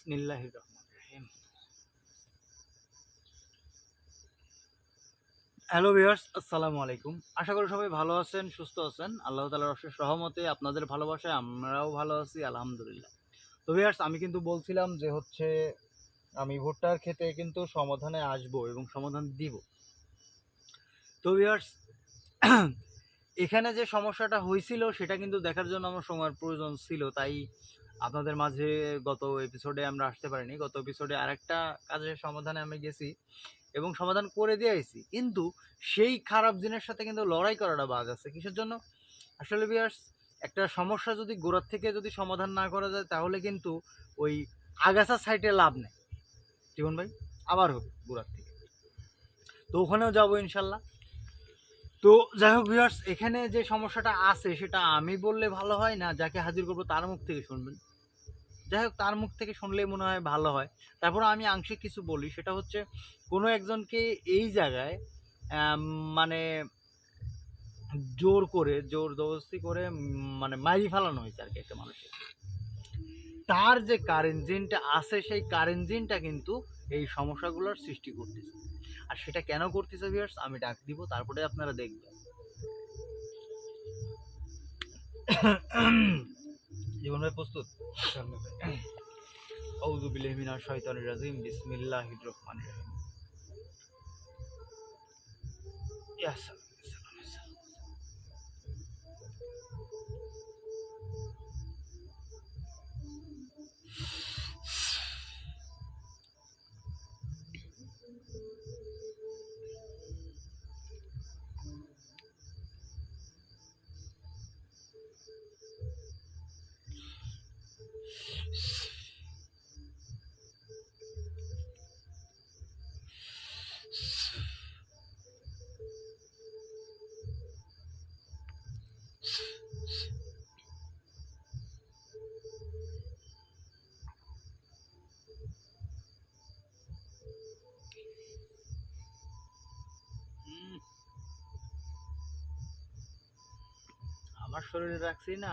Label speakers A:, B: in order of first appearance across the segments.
A: বিসমিল্লাহ রহমান রহিম। Hello viewers আসসালামু আলাইকুম। আশা করি সবাই ভালো আছেন, সুস্থ আছেন। আল্লাহ তালার অশেষ সহমতে আপনাদের ভালোবাসায় আমরাও ভালো আছি, আলহামদুলিল্লাহ। তো ভিউয়ার্স আমি কিন্তু বলছিলাম যে হচ্ছে, আমি ভুট্টার খেতে কিন্তু সমাধানে আসব এবং সমাধান দিব। তো ভিউয়ার্স এখানে যে সমস্যাটা হয়েছিল, সেটা কিন্তু দেখার জন্য আমার সময়ের প্রয়োজন ছিল। তাই আপনাদের মাঝে গত এপিসোডে আমরা আসতে পারিনি। গত এপিসোডে আরেকটা কাজের সমাধানে আমি গেছি এবং সমাধান করে দিয়ে আইছি। কিন্তু সেই খারাপ দিনের সাথে কিন্তু লড়াই করাটা বাদ আছে। কিসের জন্য? আসলে বিয়ার্স একটা সমস্যা যদি গোড়ার থেকে যদি সমাধান না করা যায়, তাহলে কিন্তু ওই আগাছা সাইটে লাভ নেই। জীবন ভাই, আবার হোক গোড়ার থেকে। তো ওখানেও যাব ইনশাল্লাহ। তো যাই হোক ভিউয়ার্স এখানে যে সমস্যাটা আছে, সেটা আমি বললে ভালো হয় না, যাকে হাজির করব তার মুখ থেকে শুনবেন। যাই হোক, তার মুখ থেকে শুনলেই মনে হয় ভালো হয়। তারপর আমি আংশিক কিছু বলি, সেটা হচ্ছে কোনো একজনকে এই জায়গায় মানে জোর করে জোর জবরদস্তি করে মানে মারি ফেলানো হয়েছে আর কি একটা মানুষের। তার যে কারেন্ট আছে, সেই কারেন্ট কিন্তু এই সমস্যাগুলোর সৃষ্টি করতেছে। আর সেটা কেন করতেছে ভিউয়ার্স আমি ডাক দিব, তারপরে আপনারা দেখবেন। জীবন ভাই প্রস্তুত? আউযু শৈতানুর রাজিম বিসমিল্লাহ রহমানির রহিম। ইয়া আমার শরীরে রাখছি না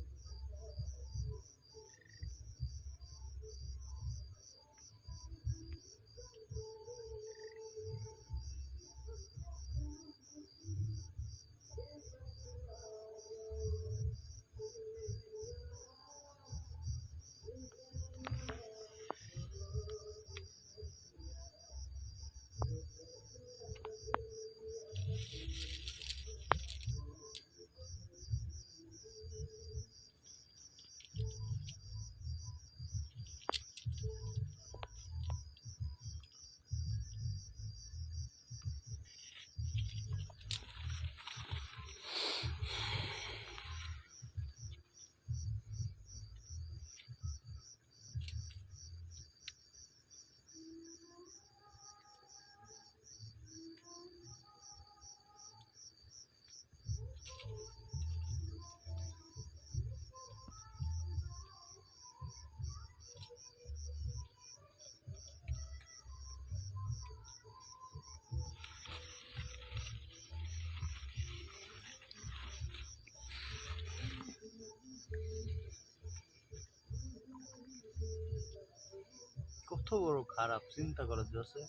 A: কত বড় খারাপ চিন্তা করার আছে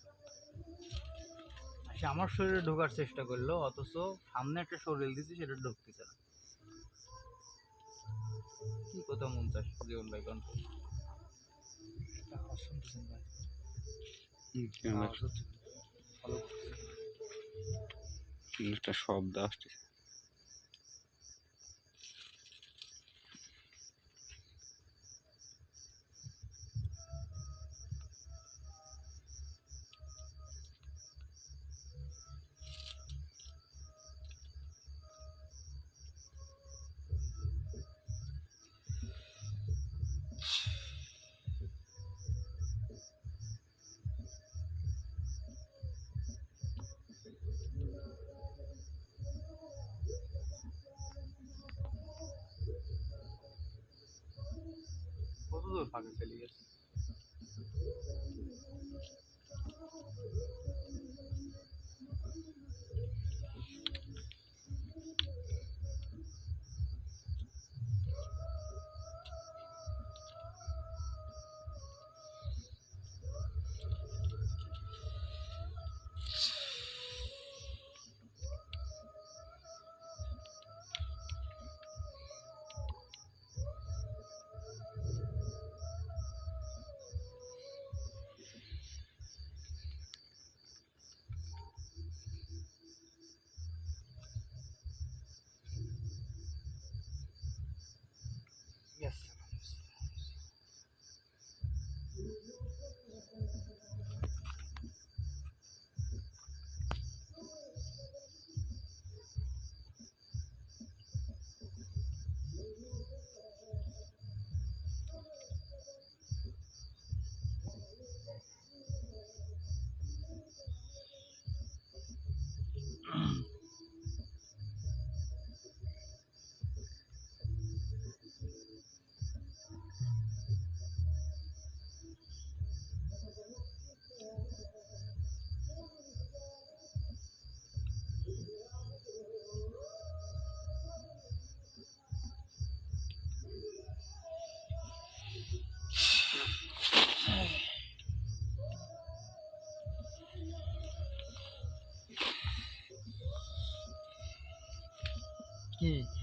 A: সে আমার শরীরে ঢোকার চেষ্টা করল অথচ সামনে একটা শরীর দিচ্ছে সেটা ঢুকতেছে না। কি কথা মন চাষ জীবন ভাই কোন?
B: একটা শব্দ আসছে
A: ফাঁকে চলে গেছে Yes.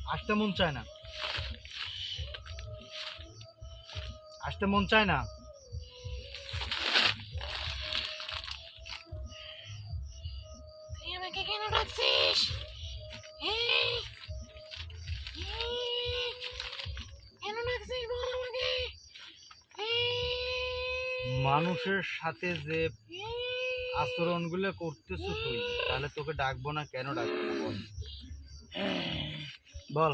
A: আসতে মন চায় না। আসতে মন চায় না। মানুষের সাথে যে আচরণগুলো করতেছো তুই তাহলে তোকে ডাকবো না কেন ডাকবো না বল। বল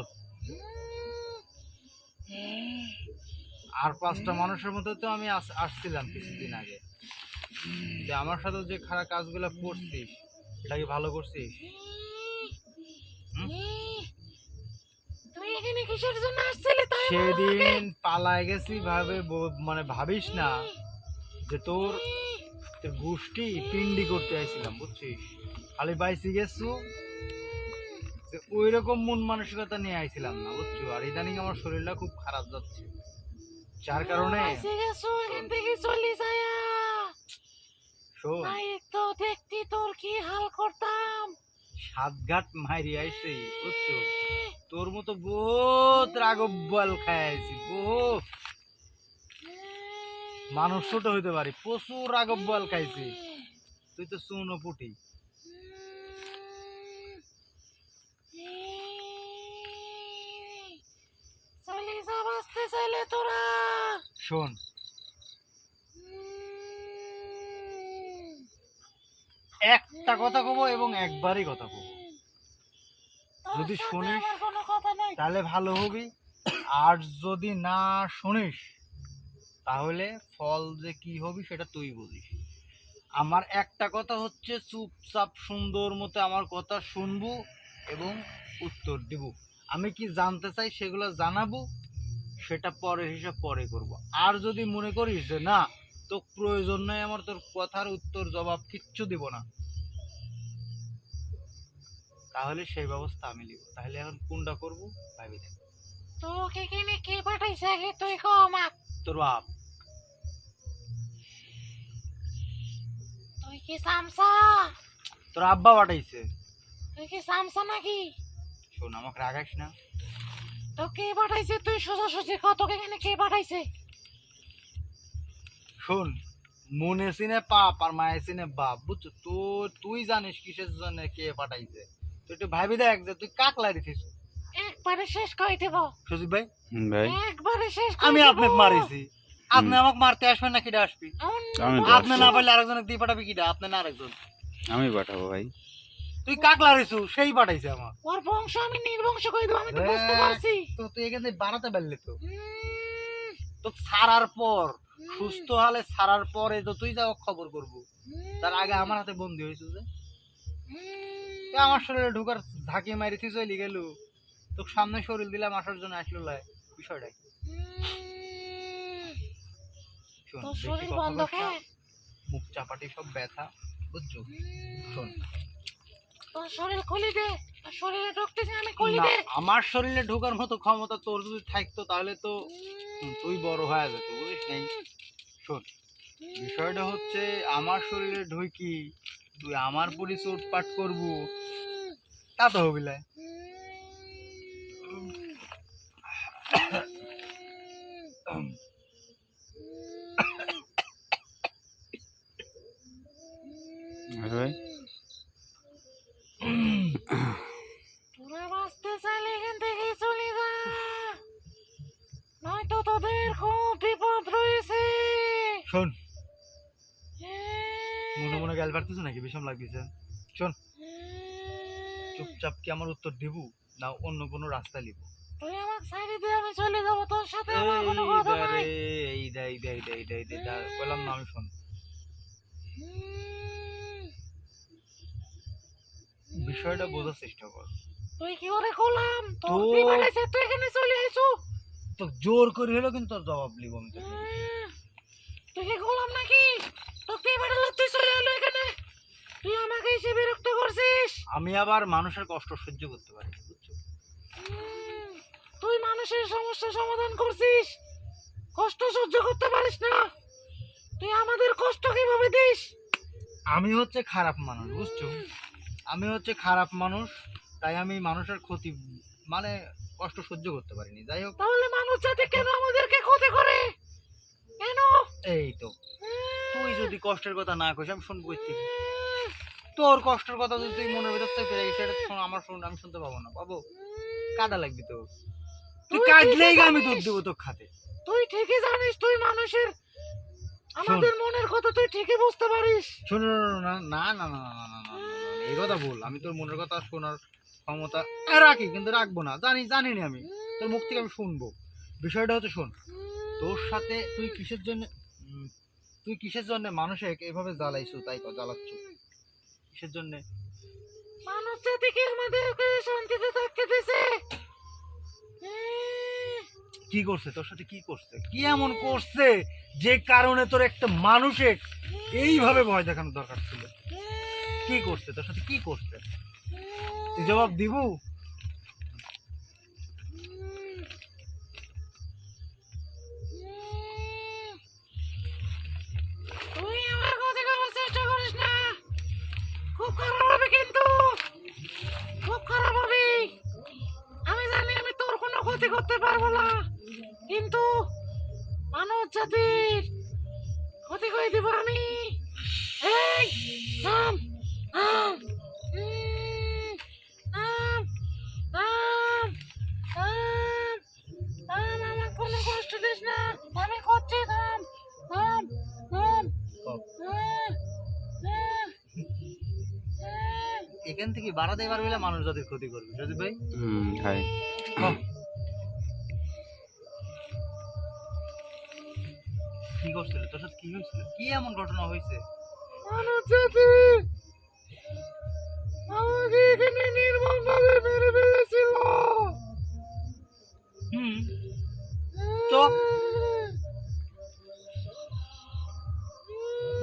A: আর পাঁচটা মানুষের মতো তো আমি আস- আসছিলাম কিছুদিন আগে। যে আমার সাথে যে খারাপ কাজগুলো করছিস এটা কি ভালো করছিস। সেদিন পালায় গেছি ভাবে মানে ভাবিস না যে তোর তোর গোষ্ঠী পিন্ডি করতে আইছিলাম বুঝছিস? খালি বাইসি গেছু ওই রকম মন মানসিকতা নিয়ে আইছিলাম না বুঝছ? আর ইদানিং আমার শরীরটা খুব খারাপ যাচ্ছে। যার কারণে
B: এখান থেকে চলে যায়া তো দেখতি তোর কি হাল করতাম।
A: সাতঘাট মাইরি আইছি বুঝছ? তোর মতো বহুত রাগব বল আইছি বহুত। মানুষ ছোট হইতে পারি প্রচুর রাগব বল খাইছি। তুই তো চুনো পুটি
B: চলে যা বাঁচতে চাইলে তোরা।
A: শোন। একটা কথা কব এবং একবারই কথা কব। যদি শুনিস- তাহলে ভালো হবি। আর যদি না শুনিস তাহলে ফল যে কি হবি সেটা তুই বলিস আমার একটা কথা হচ্ছে চুপচাপ সুন্দর মতো আমার কথা শুনব এবং উত্তর দিব। আমি কি জানতে চাই সেগুলো জানাব? সেটা পরে হিসাব পরে করব। আর যদি মনে করিস যে না তো প্রয়োজন নেই আমার তোর কথার উত্তর জবাব কিচ্ছু দিব না। তাহলে সেই ব্যবস্থা আমি নিব। তাহলে এখন কোনটা করব ভাবি দেখ।
B: তোকে কিনে কে পাঠাইছে আগে তুই কো আমাক?
A: তোর বাপ।
B: তুই কি সামসা?
A: তোর আব্বা পাঠাইছে।
B: তুই কি সামসা নাকি?
A: শোন আমাকে রাগাস না।
B: তো কে পাঠাইছে? তুই সোজা সুজি কত এখানে কে পাঠাইছে?
A: শোন মনে সিনে পাপ আর মায়ের সিনে বাপ বুঝছ? তো তুই জানিস কিসের জন্য কে পাঠাইছে? তুই একটু ভাবি দেখ যে তুই কাক
B: একবারে শেষ করে দেব।
A: সজীব ভাই?
C: ভাই।
B: একবারে শেষ
A: আমি আপনাকে মারিছি। আপনি আমাকে মারতে আসবেন না কিটা আসবি? আপনি না পারলে আরেকজনকে দিয়ে পাঠাবি কিটা আপনি না আরেকজন।
C: আমি পাঠাবো ভাই।
A: তুই কাকলা লারিছু সেই পাঠাইছে আমার।
B: ওর বংশ আমি নির্বংশ করে দেবো আমি তো বুঝতে পারছি।
A: তো তুই এখানে বাড়াতে পারলি তো। তো ছাড়ার পর সুস্থ হলে ছাড়ার পরে তো তুই যাও খবর করব। তার আগে আমার হাতে বন্দি হয়েছে যে। আমার শরীরে ঢুকার ঝাঁকি মারি তুই চলি গেলু। তোর সামনে শরীর দিলাম আসার জন্য আসলো লাই বিষয়টা মুখ চাপাটি সব ব্যথা বুঝছ? শোন।
B: তোর শরীর খুলি দে শরীরে ঢুকতেছে আমি খুলি দে।
A: আমার শরীরে ঢোকার মতো ক্ষমতা তোর যদি থাকতো তাহলে তো তুই বড় হয়ে যেত বুঝিস নাই? শোন বিষয়টা হচ্ছে আমার শরীরে ঢুকি তুই আমার পরি চোটপাট করব তা তো
C: ভাই
A: গেল পারতেছ নাকি? বিষম লাগতেছে। শোন চুপচাপ কি আমার উত্তর দিব না অন্য কোনো রাস্তা নিব
B: তুই আমাকে সাইডে দিয়ে আমি চলে যাব তোর সাথে আমার কোনো কথা নাই।
A: এই দে এই দে এই দে এই দে এই দে বললাম না আমি শোন। বিষয়টা বোঝার চেষ্টা কর।
B: তুই কি করে করলাম তোর
A: তো-
B: কি বানাইছে তুই এখানে চলে আইছো
A: তো জোর করে হলো কিন্তু তোর জবাব নিব আমি তোকে।
B: এসে বিরক্ত করছিস?
A: আমি আবার মানুষের কষ্ট সহ্য করতে পারি বুঝছ?
B: তুই মানুষের সমস্যা সমাধান করছিস? কষ্ট সহ্য করতে পারিস না? তুই আমাদের কষ্ট কীভাবে দিস?
A: আমি হচ্ছে খারাপ মানুষ বুঝছ? আমি হচ্ছে খারাপ মানুষ তাই আমি মানুষের ক্ষতি মানে কষ্ট সহ্য করতে পারিনি যাই হোক।
B: তাহলে মানুষ জাতি কেন আমাদেরকে ক্ষতি করে? কেন?
A: এই তো। তুই যদি কষ্টের কথা না কইস আমি শুনব? তোর কষ্টের কথা যদি তুই মনের ভিতর থেকে সেটা শোন আমার শোন আমি শুনতে পাবো না। পাবো কাদা লাগবে তো তুই
B: কাটলেই
A: আমি দুধ দেবো তোর খাতে।
B: তুই ঠিকই জানিস তুই মানুষের আমাদের মনের কথা তুই ঠিকই বুঝতে পারিস।
A: শোন না না না না না না এই কথা বল। আমি তোর মনের কথা শোনার ক্ষমতা রাখি কিন্তু রাখব না। জানি জানি না আমি। তোর মুখ থেকে আমি শুনব। বিষয়টা হচ্ছে শোন তোর সাথে তুই কিসের জন্য তুই কিসের জন্য মানুষকে এভাবে জ্বালাইছো তাই জ্বালাচ্ছ? কিসের জন্য
B: মানুষ জাতিকে আমাদেরকে শান্তিতে থাকতে দিছে?
A: কি করছে? তোর সাথে কি করছে? কি এমন করছে? যে কারণে তোর একটা মানুষের এইভাবে ভয় দেখানো দরকার ছিল। কি করছে? তোর সাথে কি করছে? তুই জবাব দিব?
B: খুব খারাপ কিন্তু। খুব খারাপ আমি জানি আমি তোর কোনো ক্ষতি করতে পারব না, কিন্তু মানব জাতির
A: থেকে বাড়াতে পারবি না মানুষ যাদের ক্ষতি করবি। সজিব ভাই?
C: হুম ভাই
A: কি করছিল? তোর সাথে কি হয়েছিল? কি এমন ঘটনা হয়েছে?
B: আমাকে এখানে নির্মমভাবে মেরে ফেলেছিল।
A: হুম। তো?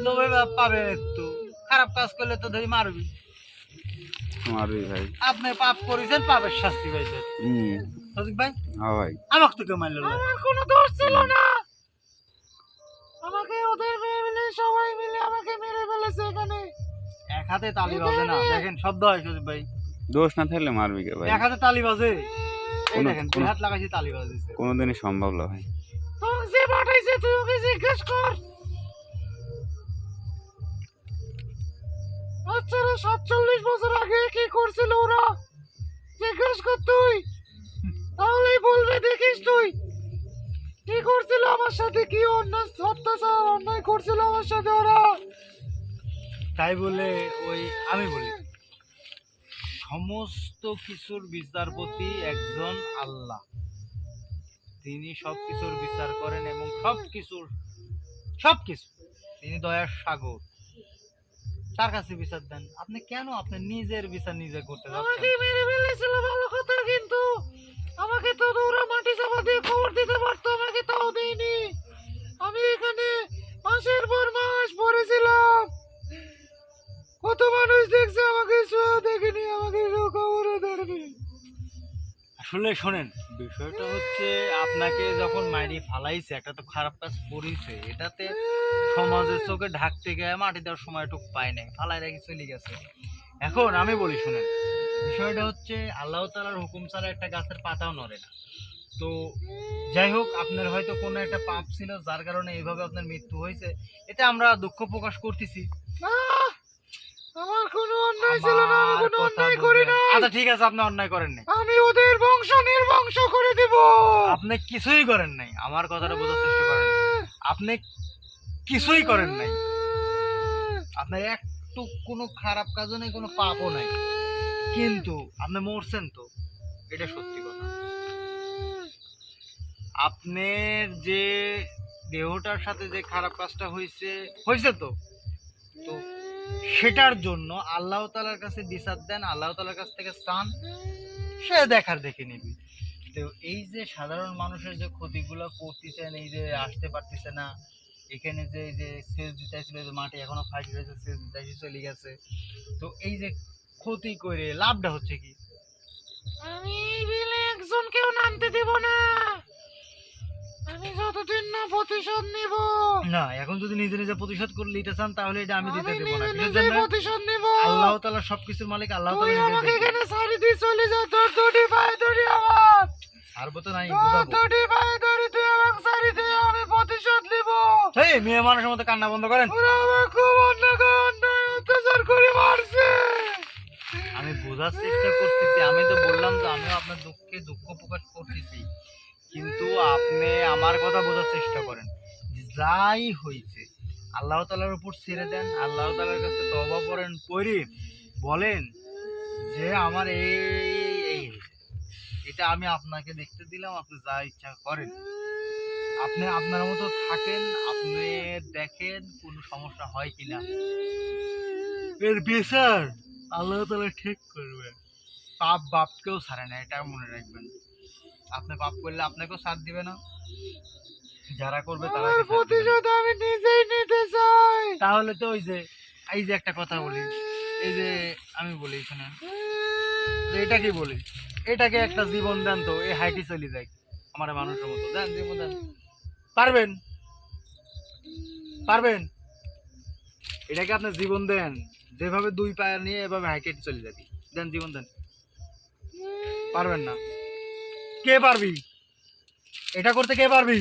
A: লোভে পাবে একটু। খারাপ কাজ করলে তো ধরি মারবি।
C: মারবি ভাই।
A: আপনি পাপ করেছেন পাপের শাস্তি পাইছেন।
C: হুম।
A: সজিব ভাই?
C: হ্যাঁ ভাই।
A: আমাকে তো কেউ মারল
B: আমার কোনো দোষ ছিল না। আমাকে ওদের মেয়ে মিলে সবাই মিলে আমাকে মেরে ফেলেছে এখানে।
A: এক হাতে তালি বাজে না। দেখেন শব্দ হয় সজিব ভাই।
C: দোষ না থাকলে মারবি কে ভাই?
A: এক হাতে তালি বাজে। এই দেখেন দুই
C: কোনো-
A: হাত লাগাইছি তালি বাজিছে।
C: কোনোদিনই সম্ভব না ভাই।
B: তোকে যে পাঠাইছে তুই ওকে জিজ্ঞেস কর। আচ্ছা সাতচল্লিশ বছর আগে কি করছিল ওরা? জিজ্ঞেস কর তুই। তাহলেই বলবে, দেখিস তুই। কি করছিল আমার সাথে? কি অন্যায়, অত্যাচার, অন্যায় করছিল আমার সাথে ওরা?
A: তাই বলে ওই আমি বলি। সমস্ত কিছুর বিচারপতি একজন আল্লাহ। তিনি সব কিছুর বিচার করেন এবং সব কিছুর, সব কিছু। তিনি দয়ার সাগর। তার কাছে বিচার দেন। আপনি কেন আপনি নিজের বিচার নিজে করতে
B: আমাকে মেরে ফেলেছিল ভালো কথা কিন্তু আমাকে তো দৌড়া মাটি চাপা দিয়ে খবর দিতে পারতো আমাকে তাও দেয়নি। আমি এখানে মাসের পর মাস পড়েছিলাম। কত মানুষ দেখছে আমাকে দেখেনি আমাকে কেউ খবরও ধরেনি
A: আসলে শোনেন বিষয়টা হচ্ছে আপনাকে যখন মাইরি ফালাইছে, একটা তো খারাপ কাজ করেছে, এটাতে সমাজের চোখে ঢাকতে গিয়ে মাটি দেওয়ার সময় একটু পায় নাই, ফালাই রেখে চলে গেছে। এখন আমি বলি, শোনেন, বিষয়টা হচ্ছে আল্লাহ তালার হুকুম ছাড়া একটা গাছের পাতাও নড়ে না। তো যাই হোক, আপনার হয়তো কোনো একটা পাপ ছিল, যার কারণে এইভাবে আপনার মৃত্যু হয়েছে, এতে আমরা দুঃখ প্রকাশ করতেছি।
B: আমার কোনো অন্যায় ছিল না আমি কোনো অন্যায় করি
A: বুঝেন।
B: না
A: আচ্ছা ঠিক আছে আপনি অন্যায় করেন নাই।
B: আমি ওদের বংশ নির্বংশ করে দিব।
A: আপনি কিছুই করেন নাই। আমার কথাটা বোঝার চেষ্টা করেন আপনি কিছুই করেন নাই। আপনার একটু কোনো খারাপ কাজও নেই কোনো পাপও নাই। কিন্তু আপনি মরছেন তো। এটা সত্যি কথা। আপনার যে দেহটার সাথে যে খারাপ কাজটা হয়েছে হয়েছে তো। তো সেটার জন্য আল্লাহ তালার কাছে বিচার দেন, আল্লাহ তালার কাছ থেকে চান, সে দেখার দেখে নিবি। তো এই যে সাধারণ মানুষের যে ক্ষতিগুলো করতেছেন, এই যে আসতে পারতেছে না, এখানে যে, এই যে সেচ দিতে ছিল যে মাটি এখনও ফাঁকি রয়েছে সেচ দিতে চলে গেছে। তো এই যে ক্ষতি করে লাভটা হচ্ছে কি?
B: যতদিন না প্রতিশোধ নিব।
A: না এখন যদি নিজে নিজে প্রতিশোধ করে নিতে চান তাহলে এটা আমি দিতে দেবো না
B: নিজে প্রতিশোধ নিব।
A: আল্লাহ তালা সবকিছুর মালিক আল্লাহ
B: তুই আমাকে এখানে ছাড়ি দিয়ে চলে যা তোর দুটি পায়ে ধরি আমার।
A: ছাড়বো তো নাই বুঝাবো।
B: দুটি পায়ে ধরি তুই আমাকে ছাড়ি দিয়ে আমি প্রতিশোধ নিব।
A: এই মেয়ে মানুষের মতো কান্না বন্ধ করেন।
B: ওরা আমার খুব অন্যায় অন্যায় অত্যাচার করে মারছে।
A: আমি বোঝার চেষ্টা করতেছি আমি তো বললাম তো আমিও আপনার দুঃখে দুঃখ প্রকাশ কিন্তু আপনি আমার কথা বোঝার চেষ্টা করেন। যাই হয়েছে আল্লাহ তালার উপর ছেড়ে দেন, আল্লাহ তালার কাছে তবা করেন, পড়ি বলেন যে আমার এই এটা আমি আপনাকে দেখতে দিলাম, আপনি যা ইচ্ছা করেন। আপনি আপনার মতো থাকেন, আপনি দেখেন কোনো সমস্যা হয় কিনা। এর বিচার আল্লাহ তালা ঠিক করবে পাপ বাপকেও ছাড়ে না, এটা মনে রাখবেন। আপনি পাপ করলে আপনাকেও সাথ দিবে না। যারা করবে তারা
B: প্রতিশোধ আমি নিজেই নিতে চাই।
A: তাহলে তো ওই যে এই যে একটা কথা বলি এই যে আমি বলি শোনেন এটা কি বলি? এটাকে একটা জীবন দেন তো এই হাইটি চলে যায় আমার মানুষের মতো। দেন জীবন দেন। পারবেন? পারবেন? এটাকে আপনি জীবন দেন যেভাবে দুই পায়ে নিয়ে এভাবে হাইটে চলে যাবি। দেন জীবন দেন। পারবেন না। কে পারবি? এটা করতে কে পারবি?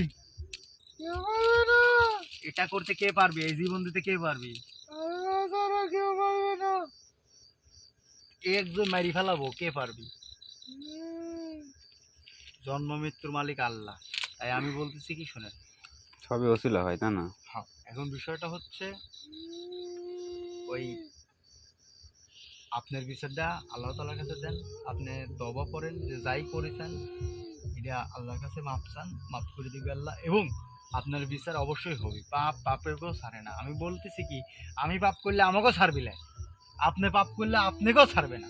A: এটা করতে কে পারবি? এই জীবন দিতে কে পারবি? একজন মারি ফেলাবো কে পারবি? জন্ম মৃত্যুর মালিক আল্লাহ। তাই আমি বলতেছি কি শোনেন।
C: সবই অসিলা হয় তাই না?
A: হ্যাঁ এখন বিষয়টা হচ্ছে ওই আপনার বিচারটা আল্লাহ তালার কাছে দেন। আপনি দবা করেন যে যাই করেছেন এটা আল্লাহর কাছে মাপ চান মাফ করে দিবে আল্লাহ। এবং আপনার বিচার অবশ্যই হবে। পাপ পাপের কেউ ছাড়ে না। আমি বলতেছি কি আমি পাপ করলে আমাকেও ছাড়বি না আপনি পাপ করলে আপনাকেও ছাড়বে না।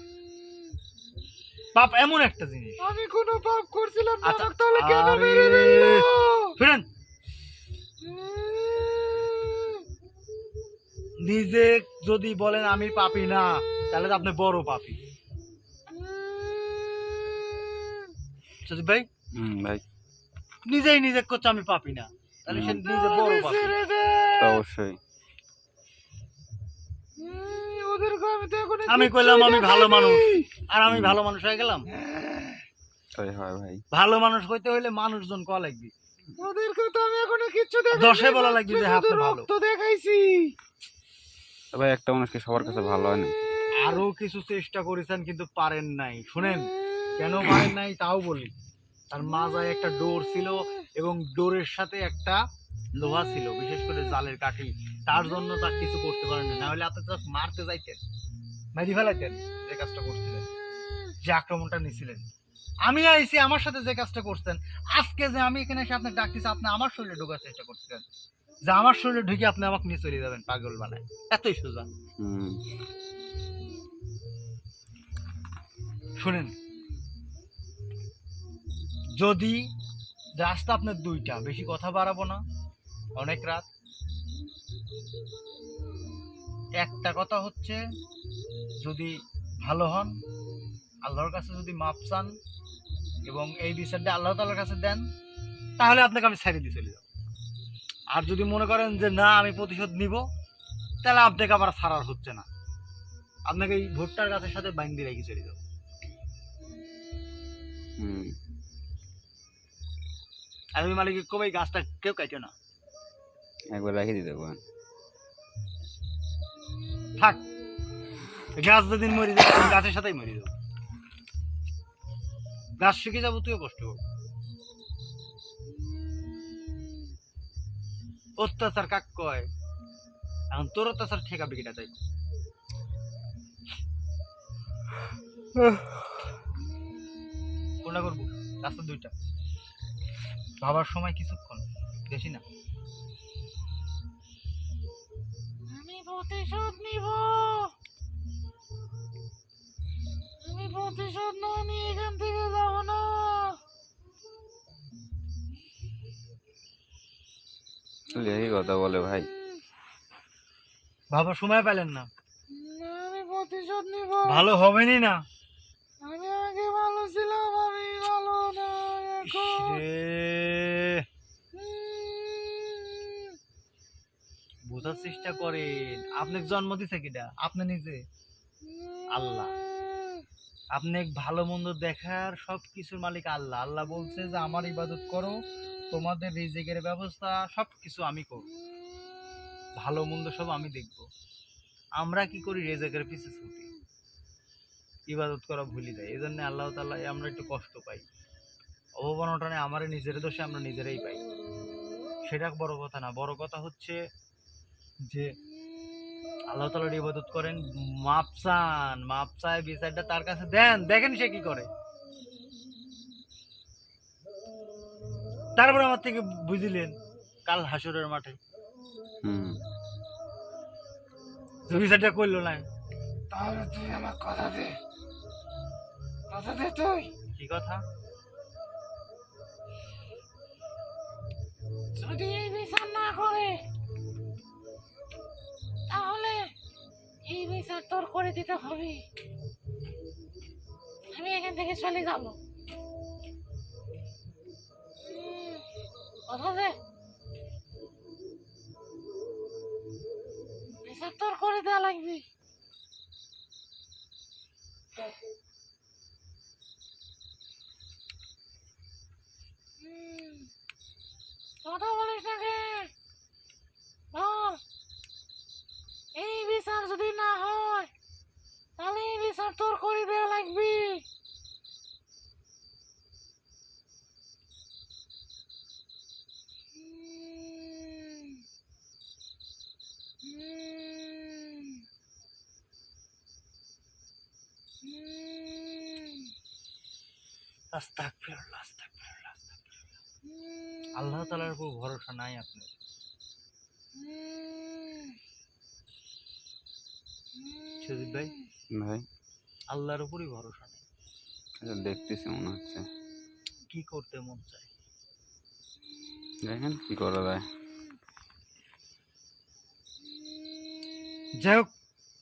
A: পাপ এমন একটা জিনিস।
B: আমি কোনো পাপ করছিলাম না
A: আচ্ছা,
B: তাহলে কেন মেরে
A: শুনেন
B: উম,
A: নিজে যদি বলেন আমি পাপি না তাহলে তো আপনি বড় পাপি। ভাই?
C: হুম ভাই।
A: নিজেই নিজে করছে আমি পাপি না। তাহলে সে নিজে বড় পাপি।
C: তো অবশ্যই।
B: আমি তো
A: কইলাম আমি ভালো মানুষ। আর আমি ভালো মানুষ হয়ে গেলাম?
C: হয়
A: ভালো মানুষ হইতে হইলে মানুষজন ক লাগবে?
B: ওদেরকে তো আমি এখনও কিচ্ছু দেখাইনি।
A: দশে বলা লাগবে যে আপনি ভালো।
B: রক্ত দেখাইছি।
C: তো ভাই একটা মানুষকে সবার কাছে ভালো হয় না।
A: আরও কিছু চেষ্টা করেছেন, কিন্তু পারেন নাই। শুনেন, কেন পারেন নাই তাও বলি। তার মাজায় একটা ডোর ছিল এবং ডোরের সাথে একটা লোহা ছিল, বিশেষ করে জালের কাঠি। তার জন্য তার কিছু করতে পারেন না হলে আপনি তো মারতে যাইতেন, মেরি ফেলাইতেন যে কাজটা করছিলেন, যে আক্রমণটা নিছিলেন। আমি আইছি, আমার সাথে যে কাজটা করছেন। আজকে যে আমি এখানে এসে আপনাকে ডাকতেছি, আপনি আমার শরীরে ঢোকার চেষ্টা করছেন যে আমার শরীরে ঢুকে আপনি আমাকে নিয়ে চলে যাবেন পাগল বানায়। এতই সোজা। শুনেন। যদি রাস্তা আপনার দুইটা, বেশি কথা বাড়াবো না, অনেক রাত। একটা কথা হচ্ছে, যদি ভালো হন, আল্লাহর কাছে যদি মাপ চান এবং এই বিচারটা আল্লাহ তালার কাছে দেন, তাহলে আপনাকে আমি ছেড়ে দিয়ে চলে যাব। আর যদি মনে করেন যে, না, আমি প্রতিশোধ নিব, তাহলে আপনাকে আমার ছাড়ার হচ্ছে না। আপনাকে এই ভোটটার গাছের সাথে বাইন্দি রেখে চলে যাব। আর ওই মালিক কবে গাছটা কেউ কাটো না।
C: একবার রেখে দিতে পারেন।
A: থাক গাছ যেদিন মরে যাবে গাছের সাথেই মরে যাব। গাছ শুকিয়ে যাব তুইও কষ্ট করব। অত্যাচার কাক কয়? এখন তোর অত্যাচার ঠেকা বিকিটা চাই কোনটা করব রাস্তা দুইটা। ভাবার সময় কিছুক্ষণ বেশি না।
B: আমি প্রতিশোধ নিব। আমি প্রতিশোধ না নিয়ে এখান থেকে যাব না।
C: এই কথা বলে ভাই।
A: ভাবার সময় পেলেন না
B: আমি প্রতিশোধ নিব।
A: ভালো হবেনই না।
B: আমি আগে ভালো ছিলাম আমি ভালো না এখন
A: বোঝার চেষ্টা করেন। আপনাকে জন্ম দিছে কিটা আপনি নিজে? আল্লাহ। আপনি ভালো মন্দ দেখার সব কিছুর মালিক আল্লাহ। আল্লাহ বলছে যে, আমার ইবাদত করো, তোমাদের রিজিকের ব্যবস্থা সব কিছু আমি করব। ভালো মন্দ সব আমি দেখব। আমরা কি করি রেজেকের পিছে ছুটি? ইবাদত করা ভুলি দেয়। এই জন্য আল্লাহ তাল্লাহ আমরা একটু কষ্ট পাই। অবমানটানে আমার নিজের দোষে আমরা নিজেরাই পাই। সেটা বড় কথা না। বড় কথা হচ্ছে যে আল্লাহ তালার ইবাদত করেন মাপ চান মাপ চায় বিচারটা তার কাছে দেন দেখেন সে কি করে। তারপরে আমার থেকে বুঝিলেন কাল হাসুরের মাঠে। বিচারটা করল না।
B: তাহলে তুই আমার কথা দে। কথা দে তুই?
A: কি কথা?
B: যদি এই বিচার না করে তাহলে এই বিচার তোর করে দিতে হবে। আমি এখান থেকে চলে যাব। কথা দে। বিচার তোর করে দেওয়া লাগবে। কথা বলিস না কে বল এই বিচার যদি না হয় তাহলে এই বিচার তোর করে দেওয়া লাগবে। উম, উম,
A: আল্লাহ তালার উপর ভরসা নাই আপনার। সুজিত ভাই?
C: ভাই।
A: আল্লাহর উপরই ভরসা নেই।
C: দেখতেছি মনে হচ্ছে।
A: কি করতে মন চায়?
C: দেখেন কি করা যায়।
A: যাই হোক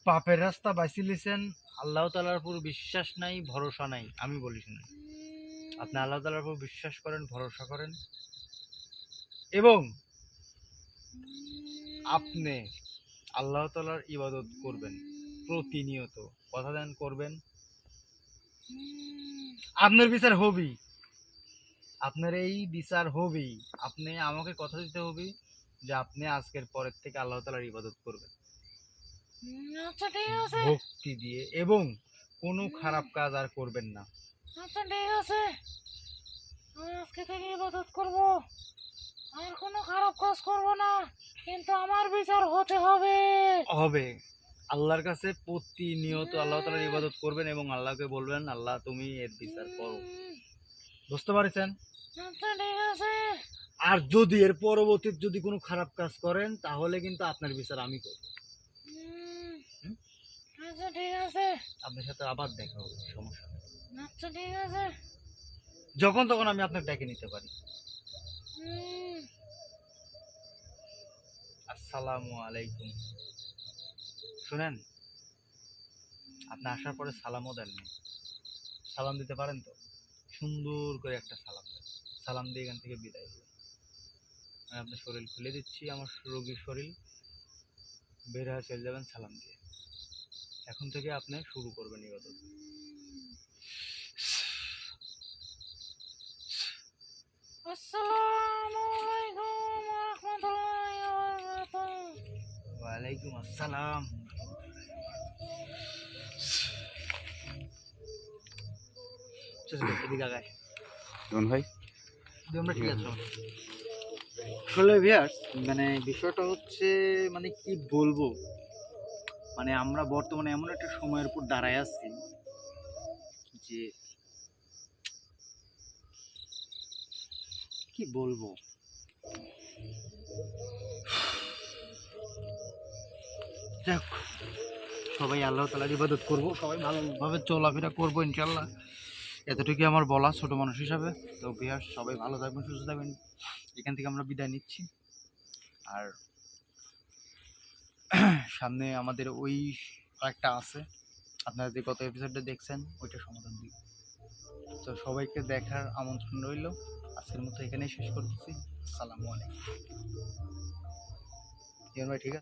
A: পাপের রাস্তা বাঁচি লিছেন। আল্লাহ তালার উপর বিশ্বাস নাই ভরসা নাই আমি বলি শুনে আপনি আল্লাহ তালার উপর বিশ্বাস করেন ভরসা করেন। এবং আপনি আল্লাহ তালার ইবাদত করবেন প্রতিনিয়ত কথা দেন করবেন। আপনার বিচার হবেই। আপনার এই বিচার হবেই। আপনি আমাকে কথা দিতে হবে যে আপনি আজকের পরের থেকে আল্লাহ তালার ইবাদত করবেন।
B: আচ্ছা
A: ভক্তি দিয়ে এবং কোনো খারাপ কাজ আর করবেন না।
B: আচ্ছা ঠিক আছে। আজকে থেকে ইবাদত করব। আর কোনো খারাপ কাজ করব না কিন্তু আমার বিচার হতে হবে।
A: হবে। আল্লাহর কাছে প্রতিনিয়ত আল্লাহ তালার ইবাদত করবেন এবং আল্লাহকে বলবেন আল্লাহ তুমি এর বিচার করো। বুঝতে পারছেন?
B: আচ্ছা ঠিক আছে।
A: আর যদি এর পরবর্তীতে যদি কোনো খারাপ কাজ করেন তাহলে কিন্তু আপনার বিচার আমি করব।
B: আচ্ছা ঠিক আছে।
A: আপনার সাথে আবার দেখা হবে সমস্যা নেই।
B: আচ্ছা ঠিক আছে।
A: যখন তখন আমি আপনাকে ডেকে নিতে পারি। আসসালামু আলাইকুম। শুনেন, আপনি আসার পরে সালামও দেননি সালাম দিতে পারেন তো? সুন্দর করে একটা সালাম দেন। সালাম দিয়ে এখান থেকে বিদায় হবেন আমি আপনার শরীর খুলে দিচ্ছি, আমার রোগীর শরীর। বের হয়ে চলে যাবেন সালাম দিয়ে। এখন থেকে আপনি শুরু করবেন ইবাদত
B: আসসালামু আলাইকুম
A: ওয়ালাইকুম আসসালাম।
C: ভাই?
A: আমরা ঠিক আছে আসলে ভিয়ার্স মানে বিষয়টা হচ্ছে মানে কি বলব? মানে আমরা বর্তমানে এমন একটা সময়ের উপর দাঁড়ায় আছি যে কি বলব? যাক, সবাই আল্লাহ তালার ইবাদত করব। সবাই ভালোভাবে চলাফেরা করব ইনশাল্লাহ। এতটুকুই আমার বলা ছোট মানুষ হিসাবে। তো বিহার, সবাই ভালো থাকবেন, সুস্থ থাকবেন। এখান থেকে আমরা বিদায় নিচ্ছি। আর সামনে আমাদের ওই একটা আছে। আপনারা যে গত এপিসোডটা দেখছেন, ওইটা সমাধান দিই। তো সবাইকে দেখার আমন্ত্রণ রইল। আজকের মতো এখানেই শেষ করতেছি। আসসালামু আলাইকুম। ভাই, ঠিক আছে?